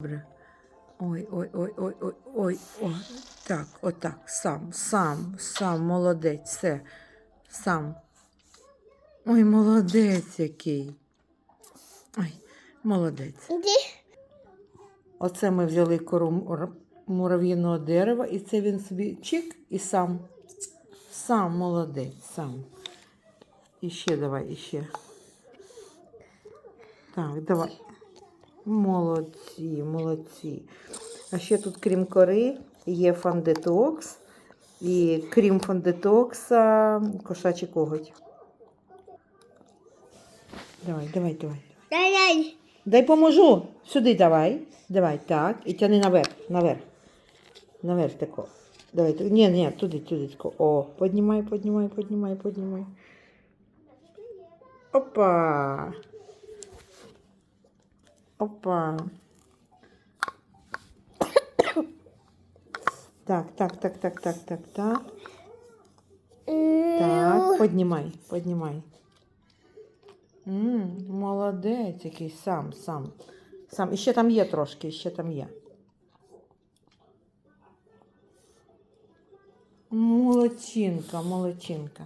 Добре. Ой, ой, ой, ой, ой, ой, ой. Так, отак, сам, сам, сам, молодець, все. Сам. Ой, молодець який. Ой, молодець. Оце ми взяли кору мур- мурав'їного дерева, і це він собі чик і сам. Сам молодець, сам. І ще давай, іще. Так, давай. Молодці, молодці. А ще тут, крім кори, є фандетокс. І крім фандетокса, кошачий коготь. Давай, давай, давай. Дай-дай. Дай поможу. Сюди давай. Давай, так. І тяни наверх, наверх. Наверх тако. Давай, ні, ні, туди, туди тако. О, піднімай, піднімай, піднімай, піднімай. Опа. Опа. Так, так, так, так, так, так, так. Так, піднімай, піднімай. М, молодець, який сам, сам. Сам. І ще там є трошки, ще там є. Молодчинка, молодчинка.